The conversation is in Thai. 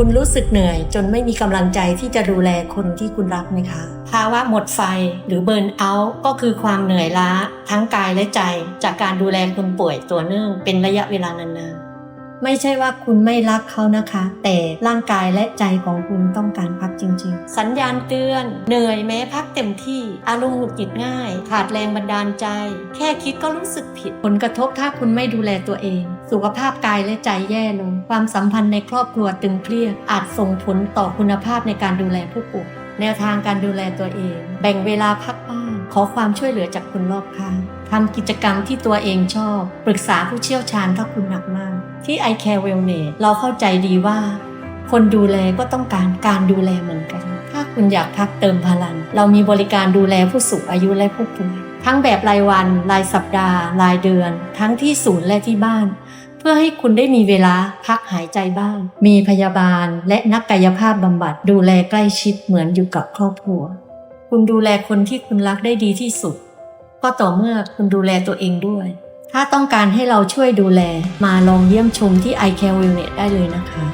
คุณรู้สึกเหนื่อย จนไม่มีกำลังใจที่จะดูแลคนที่คุณรักไหมคะ ภาวะหมดไฟหรือเบิร์นเอาท์ก็คือความเหนื่อยล้าทั้งกายและใจ จากการดูแลคนป่วยตัวเนื่องเป็นระยะเวลานานๆ ไม่ใช่ว่าคุณไม่รักเขานะคะ แต่ร่างกายและใจของคุณต้องการพักจริง ๆ สัญญาณเตือน เหนื่อยแม้พักเต็มที่ อารมณ์หงุดหงิดง่าย ขาดแรงบันดาลใจ แค่คิดก็รู้สึกผิด ผลกระทบถ้าคุณไม่ดูแลตัวเอง สุขภาพกายและใจแย่ลง ความสัมพันธ์ในครอบครัวตึงเครียด อาจส่งผลต่อคุณภาพในการดูแลผู้ป่วย แนวทางการดูแลตัวเอง แบ่งเวลาพักบ้าง ขอความช่วยเหลือจากคนรอบข้างทำกิจกรรมที่ตัวเองชอบ ปรึกษาผู้เชี่ยวชาญถ้าคุณหนักมาก ที่ i Care Wellness เราเข้าใจดีว่า คนดูแลก็ต้องการการดูแลเหมือนกัน ถ้าคุณอยากพักเติมพลัง เรามีบริการดูแลผู้สูงอายุและผู้ป่วยทั้งแบบรายวัน รายสัปดาห์ รายเดือน ทั้งที่ศูนย์และที่บ้าน เพื่อให้คุณได้มีเวลาพักหายใจบ้าง มีพยาบาลและนักกายภาพบำบัดดูแลใกล้ชิดเหมือนอยู่กับครอบครัว คุณดูแลคนที่คุณรักได้ดีที่สุด ก็ต่อเมื่อคุณดูแลตัวเองด้วย ถ้าต้องการให้เราช่วยดูแลมาลองเยี่ยมชมที่ i Care Wellness ได้เลยนะคะ